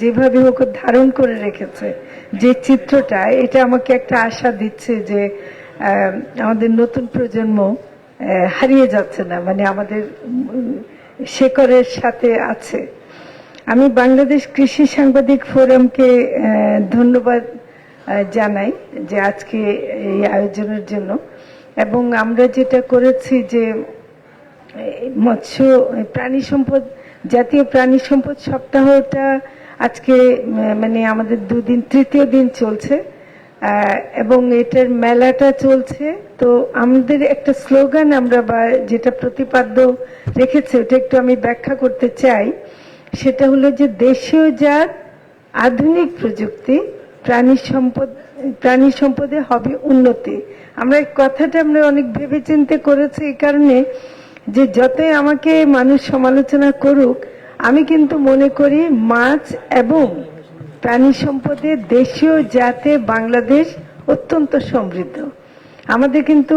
যেভাবে হোক ধারণ করে রেখেছে যে চিত্রটা এটা আমাকে একটা আশা দিচ্ছে যে আমাদের নতুন প্রজন্ম হারিয়ে যাচ্ছে না মানে আমাদের উম, শেকড়ের সাথে আছে। আমি বাংলাদেশ কৃষি সাংবাদিক ফোরামকে ধন্যবাদ জানাই যে আজকে এই আয়োজনের জন্য। এবং আমরা যেটা করেছি যে মৎস্য প্রাণী সম্পদ জাতীয় প্রাণী সম্পদ সপ্তাহটা আজকে মানে আমাদের দুদিন, তৃতীয় দিন চলছে এবং এটার মেলাটা চলছে। তো আমাদের একটা স্লোগান আমরা বা যেটা প্রতিপাদ্য রেখেছে, ওটা একটু আমি ব্যাখ্যা করতে চাই। সেটা হলো যে দেশীয় জাত, আধুনিক প্রযুক্তি, প্রাণী সম্পদ, প্রাণী সম্পদে হবে উন্নতি। আমরা এই কথাটা আমরা অনেক ভেবে ভেবেচিন্তে করেছি এই কারণে যে যতই আমাকে মানুষ সমালোচনা করুক আমি কিন্তু মনে করি মাছ এবং প্রাণী সম্পদে দেশীয় জাতে বাংলাদেশ অত্যন্ত সমৃদ্ধ। আমাদের কিন্তু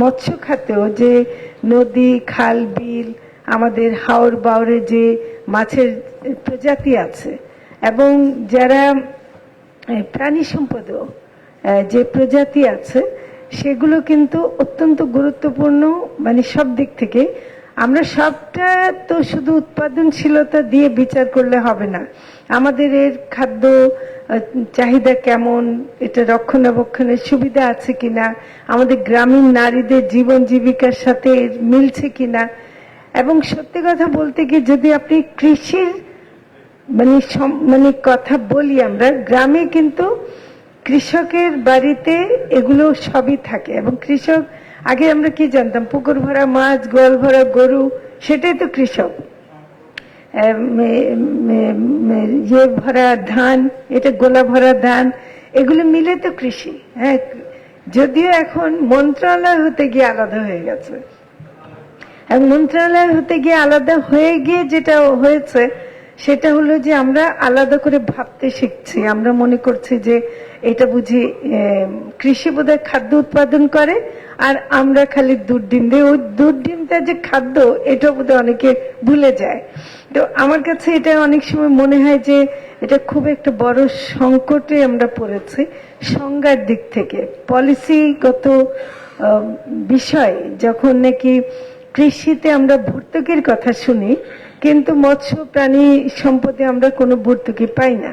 মৎস্য খাতেও যে নদী, খাল, বিল, আমাদের হাওর বাওরে যে মাছের প্রজাতি আছে এবং যারা প্রাণী সম্পদও যে প্রজাতি আছে সেগুলো কিন্তু অত্যন্ত গুরুত্বপূর্ণ মানে সব দিক থেকে আমরা সবটা তো শুধু উৎপাদনশীলতা দিয়ে বিচার করলে হবে না। আমাদের এর খাদ্য চাহিদা কেমন, এটা রক্ষণাবেক্ষণের সুবিধা আছে কিনা, আমাদের গ্রামীণ নারীদের জীবন জীবিকার সাথে মিলছে কিনা। এবং সত্যি কথা বলতে গিয়ে যদি আপনি কৃষির মানে মানে কথা বলি আমরা, গ্রামে কিন্তু কৃষকের বাড়িতে এগুলো সবই থাকে এবং কৃষক আগে আমরা কি জানতাম, পুকুর ভরা মাছ, গোয়াল ভরা গরু, সেটাই তো কৃষক। ইয়ে ভরা ধান, এটা গোলা ভরা ধান, এগুলো মিলে তো কৃষি। হ্যাঁ যদিও এখন মন্ত্রণালয় হতে গিয়ে আলাদা হয়ে গেছে। মন্ত্রণালয় হতে গিয়ে আলাদা হয়ে গিয়ে যেটা হয়েছে, সেটা হলো যে আমরা আলাদা করে ভাবতে শিখছি। আমরা মনে করছি যে এটা বুঝি কৃষি বোধহয় খাদ্য উৎপাদন করে, আর আমরা খালি দুধ ডিম দিই ওই দুধ ডিমটা যে খাদ্য এটা বোধহয় অনেকে ভুলে যায়। তো আমার কাছে এটা অনেক সময় মনে হয় যে, এটা খুব একটা বড় সংকটে আমরা পড়েছি সংজ্ঞার দিক থেকে। পলিসিগত বিষয় যখন নাকি কৃষিতে আমরা ভর্তুকির কথা শুনি, কিন্তু মৎস্য প্রাণী সম্পদে আমরা কোনো ভর্তুকি পাই না।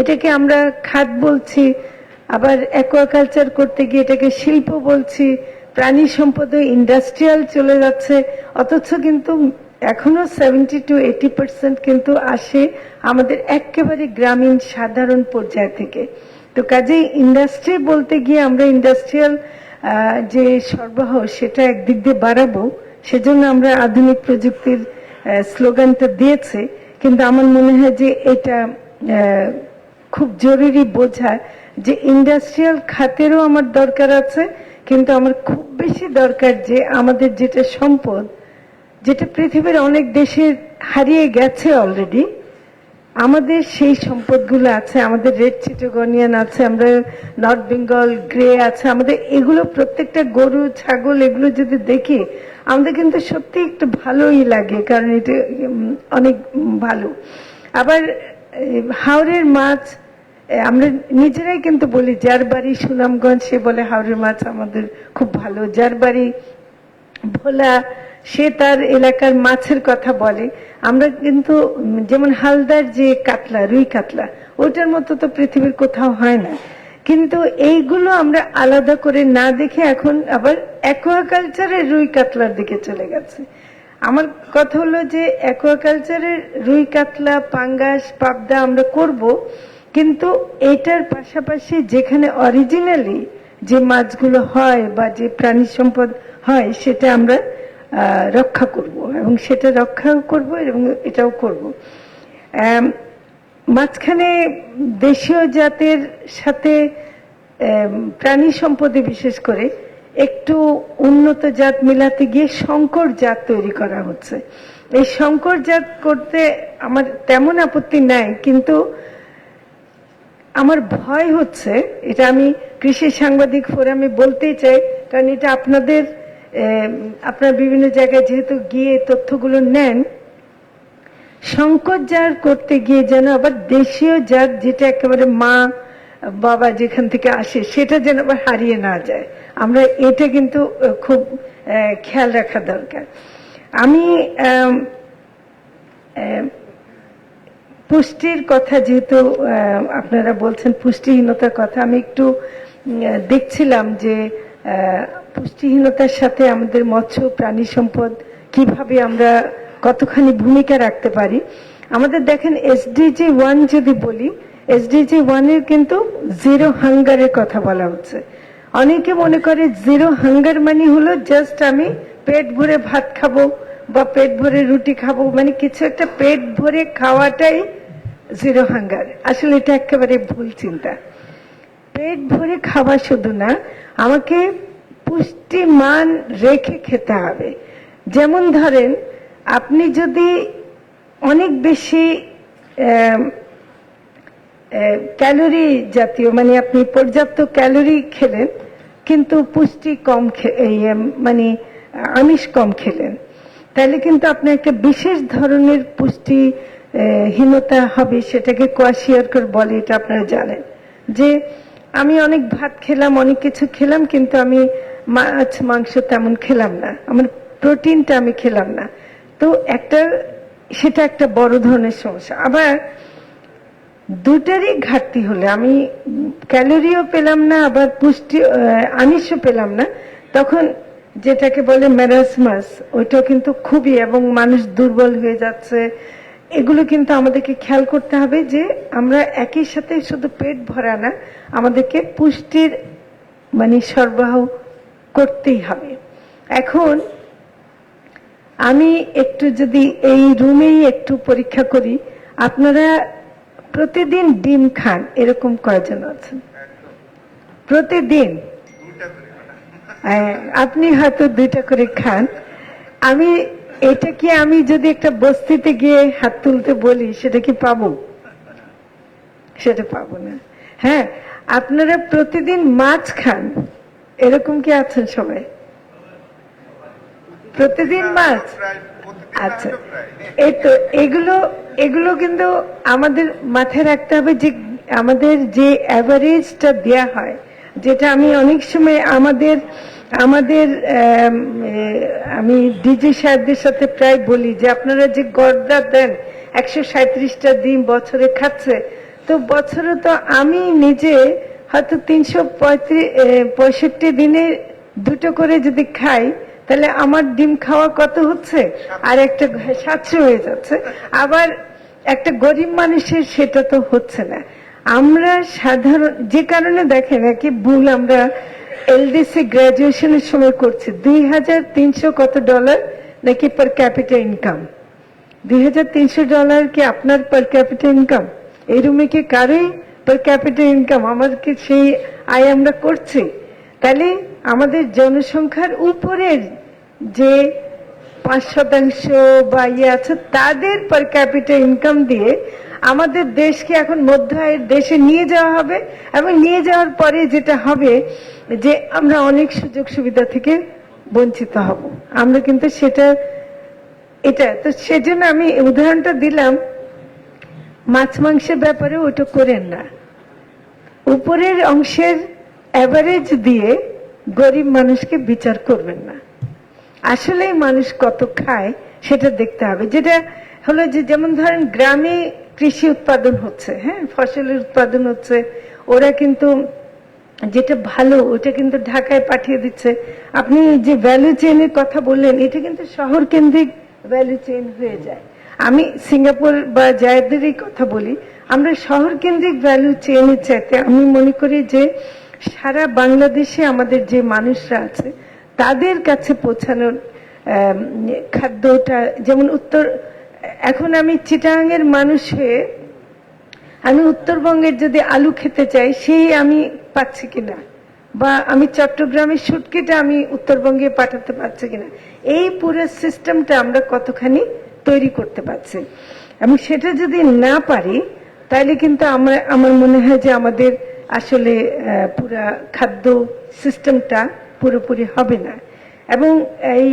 এটাকে আমরা খাত বলছি, আবার অ্যাকোয়াকালচার করতে গিয়ে এটাকে শিল্প বলছি, প্রাণী সম্পদে ইন্ডাস্ট্রিয়াল চলে যাচ্ছে, অথচ কিন্তু এখনও সেভেন্টি টু এইটি পার্সেন্ট কিন্তু আসে আমাদের একেবারে গ্রামীণ সাধারণ পর্যায় থেকে। তো কাজেই ইন্ডাস্ট্রি বলতে গিয়ে আমরা ইন্ডাস্ট্রিয়াল যে সরবরাহ সেটা একদিক দিয়ে বাড়াবো, সেজন্য আমরা আধুনিক প্রযুক্তির স্লোগানটা দিয়েছে। কিন্তু আমার মনে হয় যে এটা খুব জরুরি বোঝা যে ইন্ডাস্ট্রিয়াল খাতেরও আমার দরকার আছে, কিন্তু আমার খুব বেশি দরকার যে আমাদের যেটা সম্পদ, যেটা পৃথিবীর অনেক দেশে হারিয়ে গেছে অলরেডি আমাদের সেই সম্পদগুলো আছে, আমাদের রেড চিটোগনিয়ান আছে, আমরা নর্থ বেঙ্গল গ্রে আছে, আমাদের এগুলো প্রত্যেকটা গরু, ছাগল, এগুলো যদি দেখি, আমাদের কিন্তু সত্যি একটু ভালোই লাগে, কারণ এটা অনেক ভালো। আবার হাওড়ের মাছ আমরা নিজেরাই কিন্তু বলি, যার বাড়ি সুনামগঞ্জ, সে বলে হাওড়ের মাছ আমাদের খুব ভালো। যার বাড়ি ভোলা, সে তার এলাকার মাছের কথা বলে। আমরা কিন্তু যেমন হালদার যে কাতলা, রুই কাতলা, ওটার মতো তো পৃথিবীর কোথাও হয় না। কিন্তু এইগুলো আমরা আলাদা করে না দেখে এখন আবার অ্যাকোয়াকালচারের রুই কাতলার দিকে চলে গেছে। আমার কথা হলো যে অ্যাকোয়াকালচারের রুই কাতলা, পাঙ্গাস, পাবদা আমরা করব কিন্তু এটার পাশাপাশি যেখানে অরিজিনালি যে মাছগুলো হয় বা যে প্রাণী সম্পদ হয়, সেটা আমরা রক্ষা করব এবং সেটা রক্ষাও করব এবং এটাও করব। মাঝখানে দেশীয় জাতের সাথে প্রাণী সম্পদে বিশেষ করে একটু উন্নত জাত মিলাতে গিয়ে সংকর জাত তৈরি করা হচ্ছে। এই সংকর জাত করতে আমার তেমন আপত্তি নাই, কিন্তু আমার ভয় হচ্ছে, এটা আমি কৃষি সাংবাদিক ফোরামে বলতেই চাই, কারণ এটা আপনাদের আপনার বিভিন্ন জায়গায় যেহেতু গিয়ে তথ্যগুলো নেন, সংকট যার করতে গিয়ে যেন আবার দেশীয় যার যেটা একেবারে মা, বাবা যেখান থেকে আসে, সেটা যেন আবার হারিয়ে না যায়। আমরা এটা কিন্তু খুব খেয়াল রাখা দরকার। আমি পুষ্টির কথা যেহেতু আপনারা বলছেন পুষ্টিহীনতার কথা, আমি একটু দেখছিলাম যে পুষ্টিহীনতার সাথে আমাদের মৎস্য প্রাণী সম্পদ কীভাবে আমরা কতখানি ভূমিকা রাখতে পারি। আমাদের দেখেন এসডিজি ওয়ান যদি বলি এসডিজি ওয়ানের কিন্তু জিরো হাঙ্গারের কথা বলা হচ্ছে। অনেকে মনে করে জিরো হাঙ্গার মানে হলো জাস্ট আমি পেট ভরে ভাত খাব বা পেট ভরে রুটি খাব মানে কিছু একটা পেট ভরে খাওয়াটাই জিরো হাঙ্গার। আসলে এটা একেবারে ভুল চিন্তা। পেট ভরে খাওয়া শুধু না, আমাকে পুষ্টিমান রেখে খেতে হবে। যেমন ধরেন, আপনি যদি অনেক বেশি ক্যালোরি জাতীয় মানে আপনি পর্যাপ্ত ক্যালোরি খেলেন, কিন্তু পুষ্টি কম মানে আমিষ কম খেলেন, তাহলে কিন্তু আপনার একটা বিশেষ ধরনের পুষ্টি হীনতা হবে সেটাকে কোয়াশিয়ারকর বলে, এটা আপনারা জানেন। যে আমি অনেক ভাত খেলাম, অনেক কিছু খেলাম, কিন্তু আমি মাছ, মাংস তেমন খেলাম না। আমার প্রোটিনটা আমি খেলাম না। তো একটা, সেটা একটা বড় ধরনের সমস্যা। আবার দুটারই ঘাটতি হলে, আমি ক্যালোরিও পেলাম না, আবার পুষ্টি আমিষও পেলাম না, তখন যেটাকে বলে ম্যারাসমাস ওইটা কিন্তু খুবই, এবং মানুষ দুর্বল হয়ে যাচ্ছে এগুলো কিন্তু আমাদেরকে খেয়াল করতে হবে যে আমরা একই সাথে শুধু পেট ভরা না আমাদেরকে পুষ্টির মানে সরবরাহ করতেই হবে। এখন আমি একটু যদি এই রুমেই একটু পরীক্ষা করি আপনারা প্রতিদিন ডিম খান এরকম কয়জন আছেন? প্রতিদিন? হ্যাঁ, আপনি হয়তো দুইটা করে খান। আমি এটা কি আমি যদি একটা বস্তিতে গিয়ে হাত তুলতে বলি, সেটা কি পাবো? সেটা পাবো না। হ্যাঁ আপনারা প্রতিদিন মাছ খান। এরকম কি আছেন সবাই? প্রতিদিন মাছ? আচ্ছা এই তো এগুলো এগুলো কিন্তু আমাদের মাথায় রাখতে হবে যে আমাদের যে অ্যাভারেজটা দেয়া হয়, যেটা আমি অনেক সময় আমাদের আমাদের আম, ডিজি সাহেবদের সাথে প্রায় বলি যে আপনারা যে গড়দা দেন একশো সাঁত্রিশটা দিন বছরে খাচ্ছে তো বছরে তো আমি নিজে হয়তো তিনশো পঁয়ষট্টি দিনে দুটো করে যদি খাই তাহলে আমার ডিম খাওয়া কত হচ্ছে? আর একটা সাতশো হয়ে যাচ্ছে। আবার একটা গরিব মানুষের সেটা তো হচ্ছে না। আমরা সাধারণ যে কারণে দেখেন একে ভুল আমরা এলডিসি গ্রাজুয়েশনের সময় করছি। দুই হাজার তিনশো কত ডলার নাকি পার ক্যাপিটাল ইনকাম দুই হাজার তিনশো ডলার কি আপনার পার ক্যাপিটাল ইনকাম এই রুমে কি কারোই পার ক্যাপিটাল ইনকাম আমার কি সেই আয় আমরা করছি? তাহলে আমাদের জনসংখ্যার উপরের যে পাঁচ শতাংশ বা ইয়ে আছে, তাদের পার ক্যাপিটাল ইনকাম দিয়ে আমাদের দেশকে এখন মধ্য আয়ের দেশে নিয়ে যাওয়া হবে এবং নিয়ে যাওয়ার পরে যেটা হবে যে আমরা অনেক সুযোগ সুবিধা থেকে বঞ্চিত হব। আমরা কিন্তু সেটা, এটা, তো সেজন্য আমি উদাহরণটা দিলাম, মাছ মাংসের ব্যাপারে ওটা করেন না। উপরের অংশের অ্যাভারেজ দিয়ে গরিব মানুষকে বিচার করবেন না। আসলে মানুষ কত খায় সেটা দেখতে হবে। যেটা হলো যে, যেমন ধরেন গ্রামে কৃষি উৎপাদন হচ্ছে হ্যাঁ? ফসলের উৎপাদন হচ্ছে। ওরা কিন্তু যেটা ভালো, ওটা কিন্তু ঢাকায় পাঠিয়ে দিচ্ছে। আপনি যে ভ্যালু চেইনের কথা বললেন, এটা কিন্তু শহর কেন্দ্রিক ভ্যালু চেইন হয়ে যায়। আমি সিঙ্গাপুর বা জায়দেরই কথা বলি, আমরা শহর কেন্দ্রিক ভ্যালু চেইনের চাইতে আমি মনে করি যে সারা বাংলাদেশে আমাদের যে মানুষরা আছে, তাদের কাছে পৌঁছানোর খাদ্যটা যেমন উত্তর এখন আমি চিটাগাংয়ের মানুষ হয়ে আমি উত্তরবঙ্গের যদি আলু খেতে চাই, সেই আমি পাচ্ছি কিনা? বা আমি চট্টগ্রামের শুটকিটা আমি উত্তরবঙ্গে পাঠাতে পারছি কিনা? এই পুরো সিস্টেমটা আমরা কতখানি তৈরি করতে পারছি? এবং সেটা যদি না পারি, তাহলে কিন্তু আমরা, আমার মনে হয় যে আমাদের আসলে পুরা খাদ্য সিস্টেমটা পুরোপুরি হবে না। এবং এই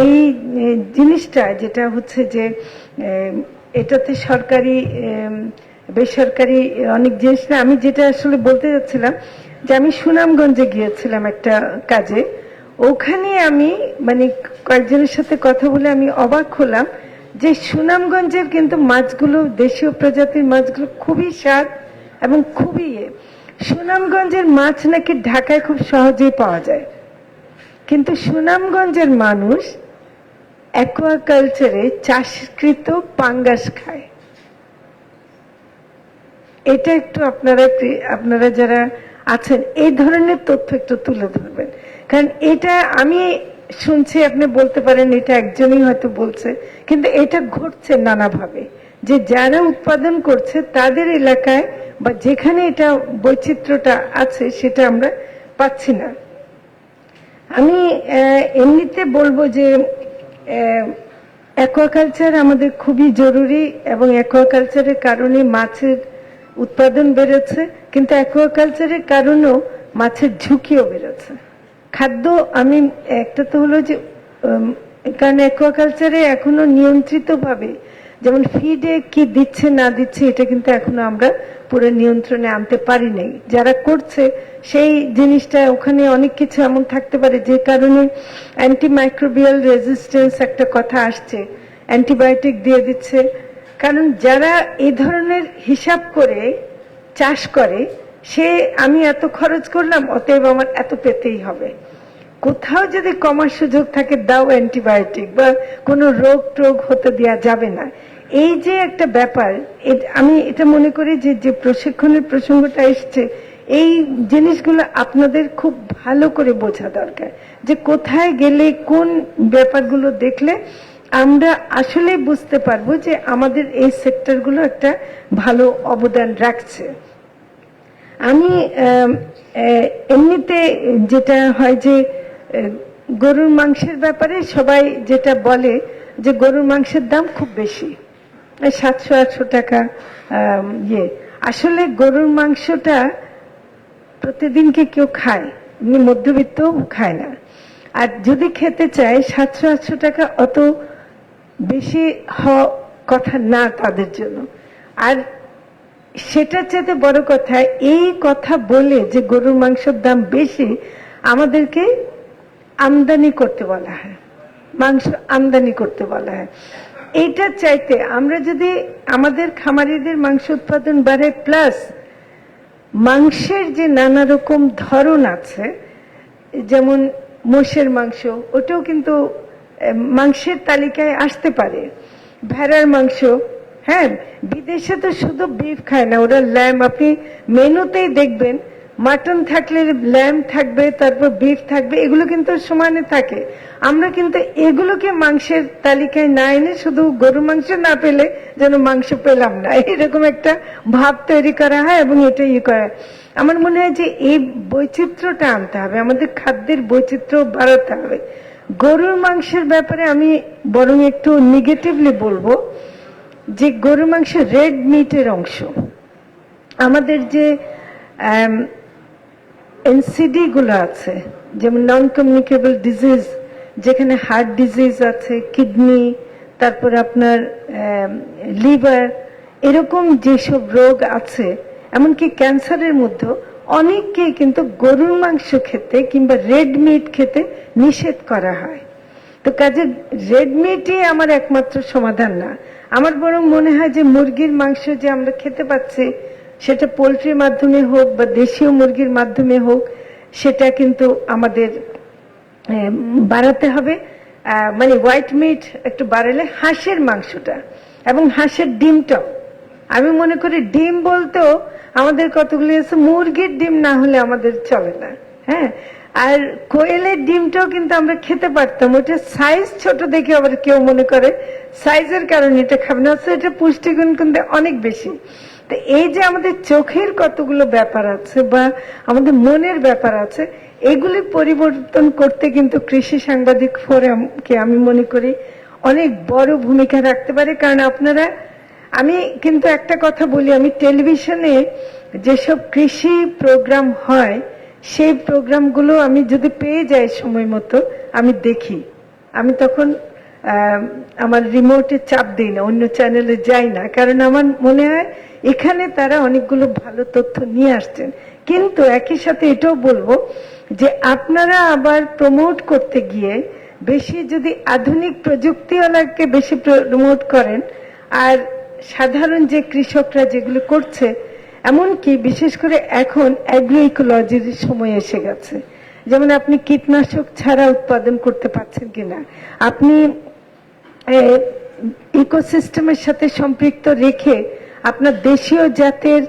এই জিনিসটা যেটা হচ্ছে যে এটাতে সরকারি বেসরকারি অনেক জিনিস না, আমি যেটা আসলে বলতে যাচ্ছিলাম যে আমি সুনামগঞ্জে গিয়েছিলাম একটা কাজে ওখানে আমি মানে কয়েকজনের সাথে কথা বলে আমি অবাক হলাম যে সুনামগঞ্জের কিন্তু মাছগুলো, দেশীয় প্রজাতির মাছগুলো খুবই স্বাদ এবং খুবই ইয়ে। সুনামগঞ্জের মাছ নাকি ঢাকায় খুব সহজেই পাওয়া যায় কিন্তু সুনামগঞ্জের মানুষ অ্যাকোয়াকালচারে চাষকৃত পাঙ্গাস খায়। এটা একটু আপনারা আপনারা যারা আছেন, এই ধরনের তথ্য একটু তুলে ধরবেন। কারণ এটা আমি শুনছি, আপনি বলতে পারেন এটা একজনই হয়তো বলছে, কিন্তু এটা ঘটছে নানাভাবে। যে যারা উৎপাদন করছে তাদের এলাকায় বা যেখানে এটা বৈচিত্র্যটা আছে সেটা আমরা পাচ্ছি না। আমি এমনিতে বলব যে অ্যাকোয়াকালচার আমাদের খুবই জরুরি এবং অ্যাকোয়াকালচারের কারণে মাছের উৎপাদন বেড়েছে, কিন্তু অ্যাকোয়াকালচারের কারণেও মাছের ঝুঁকিও বেড়েছে। খাদ্য, আমি, একটা তো হলো যে কারণ অ্যাকোয়াকালচারে এখনও নিয়ন্ত্রিতভাবে যেমন ফিডে কি দিচ্ছে, না দিচ্ছে, এটা কিন্তু এখনও আমরা পুরো নিয়ন্ত্রণে আনতে পারি নাই। যারা করছে, সেই জিনিসটা ওখানে অনেক কিছু এমন থাকতে পারে যে কারণে অ্যান্টিমাইক্রোবিয়াল রেজিস্ট্যান্স একটা কথা আসছে অ্যান্টিবায়োটিক দিয়ে দিচ্ছে। কারণ যারা এই ধরনের হিসাব করে চাষ করে, সে আমি এত খরচ করলাম, অতএব আমার এত পেতেই হবে। কোথাও যদি কমার সুযোগ থাকে, দাও অ্যান্টিবায়োটিক বা কোনো রোগ টোগ হতে দেওয়া যাবে না। এই যে একটা ব্যাপার আমি এটা মনে করি যে যে প্রশিক্ষণের প্রসঙ্গটা এসছে, এই জিনিসগুলো আপনাদের খুব ভালো করে বোঝা দরকার যে কোথায় গেলে, কোন ব্যাপারগুলো দেখলে আমরা আসলে বুঝতে পারব যে আমাদের এই সেক্টরগুলো একটা ভালো অবদান রাখছে। আমি এমনিতে যেটা হয় যে গরুর মাংসের ব্যাপারে সবাই যেটা বলে যে গরুর মাংসের দাম খুব বেশি। সাতশো আটশো টাকা ইয়ে। আসলে গরুর মাংসটা প্রতিদিনকে কেউ খায়, এমনি মধ্যবিত্ত খায় না। আর যদি খেতে চায়, সাতশো আটশো টাকা অত বেশি হওয়া কথা না তাদের জন্য। আর সেটার চেয়ে বড় কথা, এই কথা বলে যে গরুর মাংসের দাম বেশি, আমাদেরকে আমদানি করতে বলা হয়। মাংস আমদানি করতে বলা হয়। এইটার চাইতে আমরা যদি আমাদের খামারিদের মাংস উৎপাদন বাড়ে প্লাস মাংসের যে নানা রকম ধরন আছে, যেমন মোষের মাংস, ওটাও কিন্তু মাংসের তালিকায় আসতে পারে। ভেড়ার মাংস হ্যাঁ বিদেশে তো শুধু বিফ খায় না, ওরা ল্যাম আপনি মেনুতেই দেখবেন মাটন থাকলে ল্যাম থাকবে, তারপর বিফ থাকবে, এগুলো কিন্তু সমানে থাকে। আমরা কিন্তু এগুলোকে মাংসের তালিকায় না এনে শুধু গরু মাংস না পেলে যেন মাংস পেলাম না। এরকম একটা ভাব তৈরি করা হয় এবং এটা ইয়ে করা। আমার মনে হয় যে এই বৈচিত্র্যটা আনতে হবে, আমাদের খাদ্যের বৈচিত্র্য বাড়াতে হবে। গরুর মাংসের ব্যাপারে আমি বরং একটু নেগেটিভলি বলব যে গরুর মাংস রেড মিটের অংশ। আমাদের যে এনসিডি গুলো আছে, যেমন নন কমিউনিকেবল ডিজিজ যেখানে হার্ট ডিজিজ আছে কিডনি তারপর আপনার লিভার এরকম যেসব রোগ আছে, এমনকি ক্যান্সারের মধ্যে অনেককেই কিন্তু গরুর মাংস খেতে কিংবা রেড মিট খেতে নিষেধ করা হয়। তো কাজে রেড মিটই আমার একমাত্র সমাধান না। আমার বরং মনে হয় যে মুরগির মাংস যে আমরা খেতে পাচ্ছি সেটা পোলট্রির মাধ্যমে হোক বা দেশীয় মুরগির মাধ্যমে হোক, সেটা কিন্তু আমাদের বাড়াতে হবে। মানে হোয়াইট মিট একটু বাড়ালে হাঁসের মাংসটা এবং হাঁসের ডিমটাও। আমি মনে করি ডিম বলতেও আমাদের কতগুলি আছে? মুরগির ডিম না হলে আমাদের চলে না হ্যাঁ? আর কোয়েলের ডিমটাও কিন্তু আমরা খেতে পারতাম। ওটা সাইজ ছোট দেখে আবার কেউ মনে করে। সাইজের কারণে এটা খাবে না এটা পুষ্টিগুণ কিন্তু অনেক বেশি। তো এই যে আমাদের চোখের কতগুলো ব্যাপার আছে বা আমাদের মনের ব্যাপার আছে, এগুলি পরিবর্তন করতে কিন্তু কৃষি সাংবাদিক ফোরামকে আমি মনে করি অনেক বড় ভূমিকা রাখতে পারে। কারণ আপনারা, আমি কিন্তু একটা কথা বলি, আমি টেলিভিশনে যেসব কৃষি প্রোগ্রাম হয়, সেই প্রোগ্রামগুলো আমি যদি পেয়ে যাই সময় মতো, আমি দেখি। আমি তখন আমার রিমোটে চাপ দিই না, অন্য চ্যানেলে যাই না। কারণ আমার মনে হয় এখানে তারা অনেকগুলো ভালো তথ্য নিয়ে আসছেন। কিন্তু একই সাথে এটাও বলব যে আপনারা আবার প্রমোট করতে গিয়ে বেশি যদি আধুনিক প্রযুক্তিওয়ালাকে বেশি প্রমোট করেন, আর সাধারণ যে কৃষকরা যেগুলো করছে, এমনকি বিশেষ করে এখন অ্যাগ্রো ইকোলজির সময় এসে গেছে। যেমন আপনি কীটনাশক ছাড়া উৎপাদন করতে পারছেন কিনা। আপনি ইকোসিস্টেমের সাথে সম্পৃক্ত রেখে আপনার দেশীয় জাতের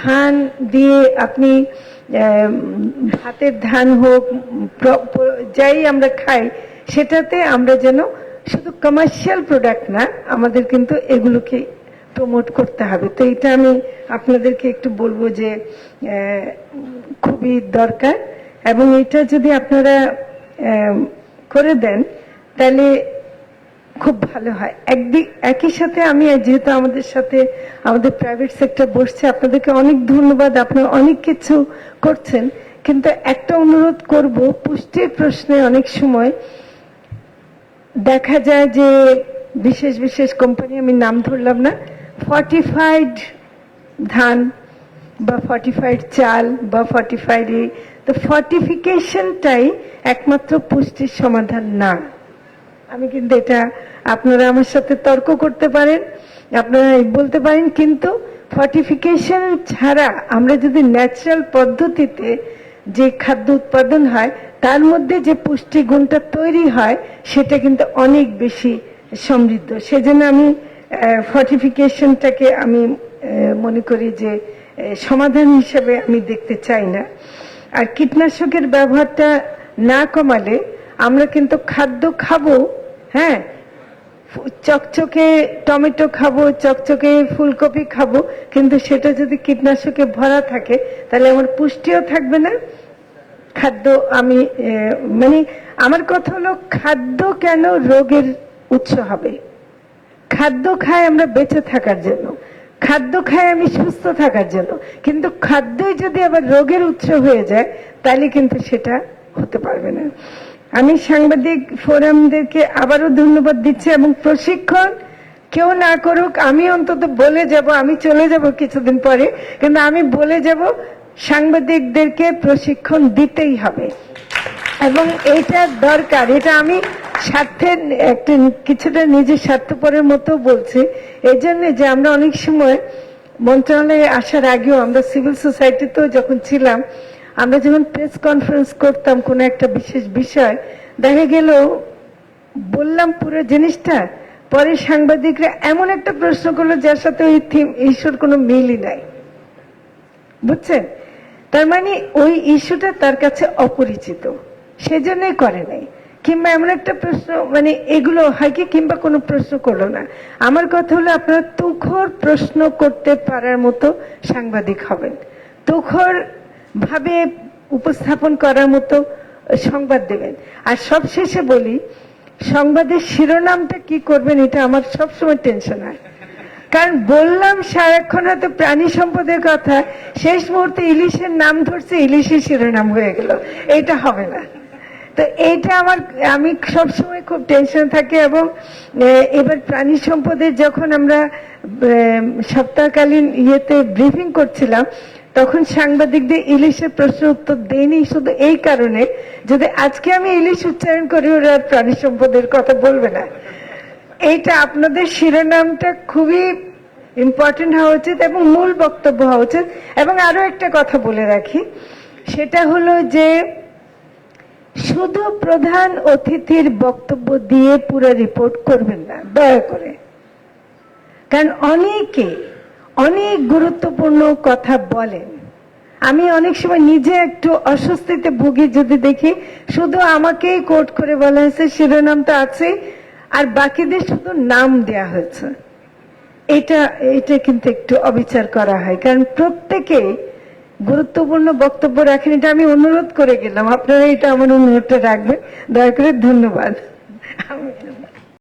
ধান দিয়ে আপনি ভাতের ধান হোক যাই আমরা খাই, সেটাতে আমরা যেন শুধু কমার্শিয়াল প্রোডাক্ট না, আমাদের কিন্তু এগুলোকে প্রমোট করতে হবে। তো এটা আমি আপনাদেরকে একটু বলব যে খুবই দরকার। এবং এটা যদি আপনারা করে দেন, তাহলে খুব ভালো হয়। একদিক, একই সাথে আমি যেহেতু আমাদের সাথে, আমাদের প্রাইভেট সেক্টর বসছে, আপনাদেরকে অনেক ধন্যবাদ, আপনারা অনেক কিছু করছেন। কিন্তু একটা অনুরোধ করব, পুষ্টির প্রশ্নে অনেক সময় দেখা যায় যে বিশেষ বিশেষ কোম্পানি আমি নাম ধরলাম না ফর্টিফাইড ধান বা ফর্টিফাইড চাল বা ফর্টিফাইড তো ফর্টিফিকেশনটাই একমাত্র পুষ্টির সমাধান না। আমি কিন্তু এটা আপনারা আমার সাথে তর্ক করতে পারেন, আপনারা বলতে পারেন, কিন্তু ফর্টিফিকেশন ছাড়া আমরা যদি ন্যাচারাল পদ্ধতিতে যে খাদ্য উৎপাদন হয়, তার মধ্যে যে পুষ্টি গুণটা তৈরি হয়, সেটা কিন্তু অনেক বেশি সমৃদ্ধ। সেজন্য আমি ফর্টিফিকেশনটাকে আমি মনে করি যে সমাধান হিসেবে আমি দেখতে চাই না। আর কীটনাশকের ব্যবহারটা না কমালে আমরা কিন্তু খাদ্য খাব হ্যাঁ চকচকে টমেটো খাব, চকচকে ফুলকপি খাব, কিন্তু সেটা যদি কীটনাশকে ভরা থাকে, তাহলে আমার পুষ্টিও থাকবে না। খাদ্য আমি মানে আমার কথা হলো খাদ্য কেন রোগের উৎস হবে? খাদ্য খাই আমরা বেঁচে থাকার জন্য, খাদ্য খাই আমি সুস্থ থাকার জন্য, কিন্তু খাদ্যই যদি আবার রোগের উৎস হয়ে যায়, তাহলে কিন্তু সেটা হতে পারবে না। আমি সাংবাদিক ফোরামদেরকে আবারও ধন্যবাদ দিচ্ছি এবং প্রশিক্ষণ কেউ না করুক, আমি অন্তত বলে যাব, আমি চলে যাব কিছুদিন পরে, কিন্তু আমি বলে যাব, সাংবাদিকদেরকে প্রশিক্ষণ দিতেই হবে। এবং এটা দরকার, এটা আমি স্বার্থের, একটা কিছুটা নিজের স্বার্থপরের মতো বলছি। এই জন্য যে আমরা অনেক সময় মন্ত্রণালয়ে আসার আগেও আমরা সিভিল সোসাইটিতেও যখন ছিলাম আমরা যখন প্রেস কনফারেন্স করতাম কোনো একটা বিশেষ বিষয়, দেখা গেল বললাম পুরো জিনিসটা, পরে সাংবাদিকরা এমন একটা প্রশ্ন করল যার সাথে ওই থিম ইস্যুর কোনো মিলই নাই। বুঝছেন? তার মানে ওই ইস্যুটা তার কাছে অপরিচিত, সেজন্যই করে নাই। কিংবা এমন একটা প্রশ্ন মানে এগুলো হয় কি, কিংবা কোনো প্রশ্ন করল না। আমার কথা হলো আপনারা তুখর প্রশ্ন করতে পারার মতো সাংবাদিক হবেন। তুখর ভাবে উপস্থাপন করার মতো সংবাদ দেবেন। আর সবশেষে বলি, সংবাদের শিরোনামটা কি করবেন এটা আমার সবসময় টেনশন হয়। কারণ বললাম সারাক্ষণ হয়তো প্রাণী সম্পদের কথা, শেষ মুহূর্তে ইলিশের নাম ধরছে, ইলিশের শিরোনাম হয়ে গেল। এটা হবে না। তো এইটা আমার, আমি সবসময় খুব টেনশন থাকে এবং এবার প্রাণী সম্পদের যখন আমরা সপ্তাহকালীন ইয়েতে ব্রিফিং করছিলাম তখন সাংবাদিকদের ইলিশের প্রশ্ন উত্তর দেয়নি। শুধু এই কারণে যদি আজকে আমি ইলিশ উচ্চারণ করি, ওরা প্রাণী সম্পদের কথা বলবে না। এইটা আপনাদের শিরোনামটা খুবই ইম্পর্টেন্ট হওয়া উচিত এবং মূল বক্তব্য হওয়া উচিত। এবং আরও একটা কথা বলে রাখি, সেটা হলো যে শুধু প্রধান অতিথির বক্তব্য দিয়ে পুরো রিপোর্ট করবেন না, দয়া করে। কারণ অনেকে অনেক গুরুত্বপূর্ণ কথা বলেন আমি অনেক সময় নিজে একটু অস্বস্তিতে ভুগি যদি দেখি, শুধু আমাকেই কোট করে বলা হয়েছে শিরোনাম তো আছে, আর বাকিদের শুধু নাম দেয়া হয়েছে। এটা এটা কিন্তু একটু অবিচার করা হয়, কারণ প্রত্যেকে গুরুত্বপূর্ণ বক্তব্য রাখেন, এটা আমি অনুরোধ করে গেলাম। আপনারা এটা আমার অনুরোধটা রাখবেন। দয়া করে ধন্যবাদ।